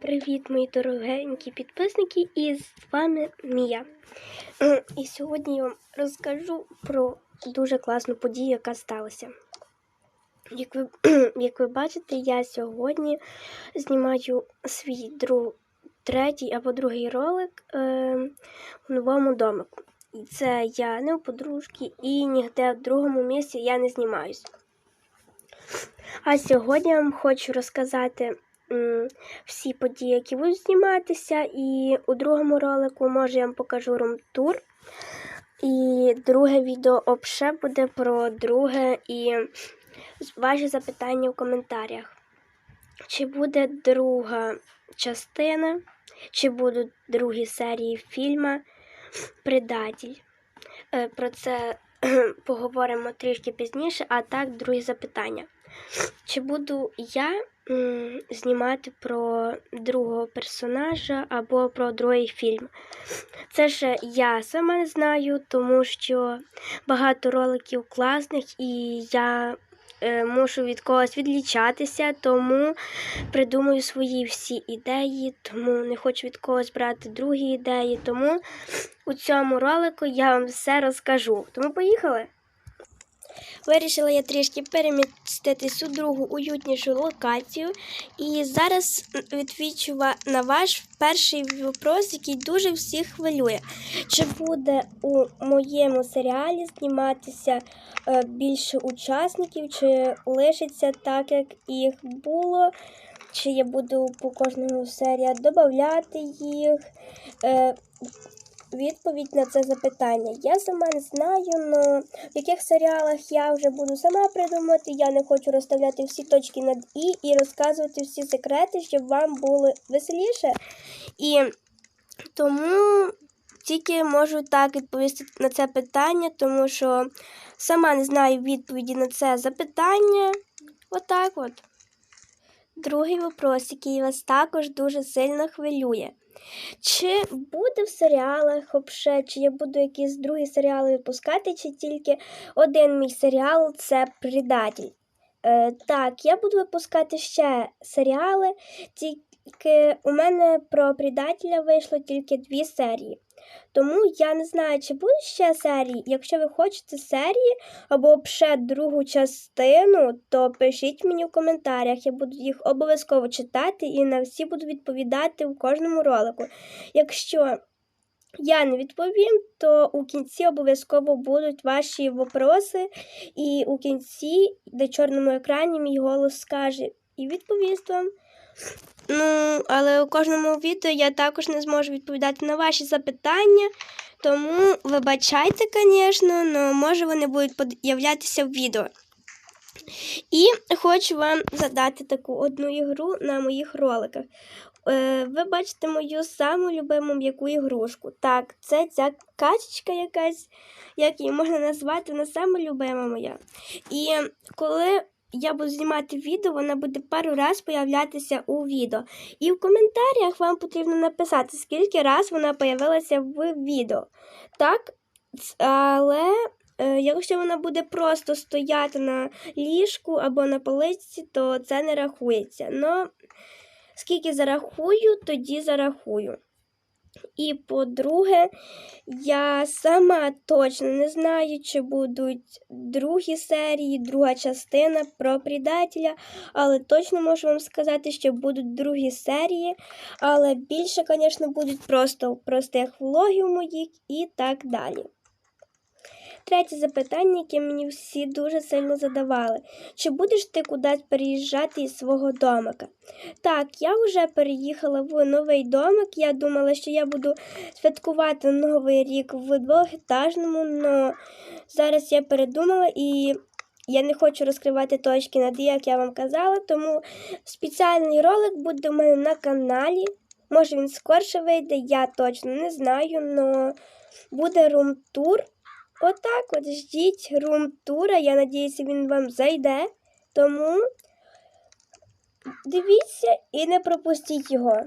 Привіт, мої дорогенькі підписники, і з вами Мія. І сьогодні я вам розкажу про дуже класну подію, яка сталася. Як ви, як ви бачите, я сьогодні знімаю свій друг, третій або другий ролик е, в новому домику. І це я не у подружки і ніде в другому місці я не знімаюсь. А сьогодні я вам хочу розказати всі події, які будуть зніматися. І у другому ролику, може, я вам покажу рум-тур. І друге відео обше буде про друге і ваші запитання в коментарях. Чи буде друга частина, чи будуть другі серії фільму Предатель. Е, Про це поговоримо трішки пізніше, а так, другі запитання. Чи буду я знімати про другого персонажа або про другий фільм? Це ж я сама не знаю, тому що багато роликів класних і я е, мушу від когось відлічатися, тому придумую свої всі ідеї, тому не хочу від когось брати другі ідеї. Тому у цьому ролику я вам все розкажу. Тому поїхали! Вирішила я трішки переміститись у другу уютнішу локацію. І зараз відвічу на ваш перший вопрос, який дуже всіх хвилює. Чи буде у моєму серіалі зніматися е, більше учасників, чи лишиться так, як їх було? Чи я буду по кожному серії додати їх? Відповідь на це запитання. Я сама не знаю, але в яких серіалах я вже буду сама придумати. Я не хочу розставляти всі точки над І і розказувати всі секрети, щоб вам було веселіше. І тому тільки можу так відповісти на це питання, тому що сама не знаю відповіді на це запитання. Отак от. Другий вопрос, який вас також дуже сильно хвилює. Чи буде в серіалах обше, чи я буду якісь другі серіали випускати, чи тільки один мій серіал це Предатель? Е, так, я буду випускати ще серіали, тільки у мене про предателя вийшло тільки дві серії. Тому я не знаю, чи будуть ще серії. Якщо ви хочете серії або ще другу частину, то пишіть мені в коментарях. Я буду їх обов'язково читати і на всі буду відповідати в кожному ролику. Якщо я не відповім, то у кінці обов'язково будуть ваші вопроси, і у кінці, на чорному екрані, мій голос скаже і відповість вам. Ну, але у кожному відео я також не зможу відповідати на ваші запитання, тому вибачайте, звісно, але може вони будуть з'являтися в відео. І хочу вам задати таку одну ігру на моїх роликах. Е, ви бачите мою саму любиму м'яку ігрушку. Так, це ця качечка якась, як її можна назвати, вона сама любима моя. І коли я буду знімати відео, вона буде пару раз появлятися у відео. І в коментарях вам потрібно написати, скільки раз вона появилася в відео. Так, але е, якщо вона буде просто стояти на ліжку або на поличці, то це не рахується. Но скільки зарахую, тоді зарахую. І по-друге, я сама точно не знаю, чи будуть другі серії, друга частина про предателя, але точно можу вам сказати, що будуть другі серії, але більше, звісно, будуть просто простих влогів моїх і так далі. Третє запитання, яке мені всі дуже сильно задавали. Чи будеш ти кудись переїжджати із свого домика? Так, я вже переїхала в новий домик. Я думала, що я буду святкувати Новий рік в двохетажному, але зараз я передумала і я не хочу розкривати точки над як я вам казала, тому спеціальний ролик буде у мене на каналі. Може він скорше вийде, я точно не знаю, але буде рум-тур. Отак от ждіть рум-тура. Я надіюся, він вам зайде. Тому дивіться і не пропустіть його.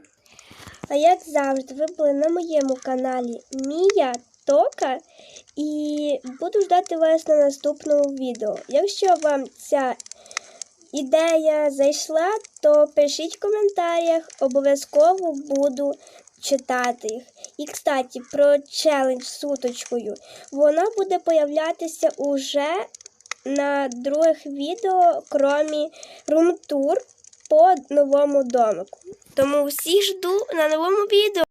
А як завжди, ви були на моєму каналі Мія Тока і буду ждати вас на наступному відео. Якщо вам ця ідея зайшла, то пишіть в коментарях, обов'язково буду читати їх. І, кстати, про челендж з уточкою. Вона буде появлятися уже на других відео, крім румтур по новому домику. Тому всіх жду на новому відео.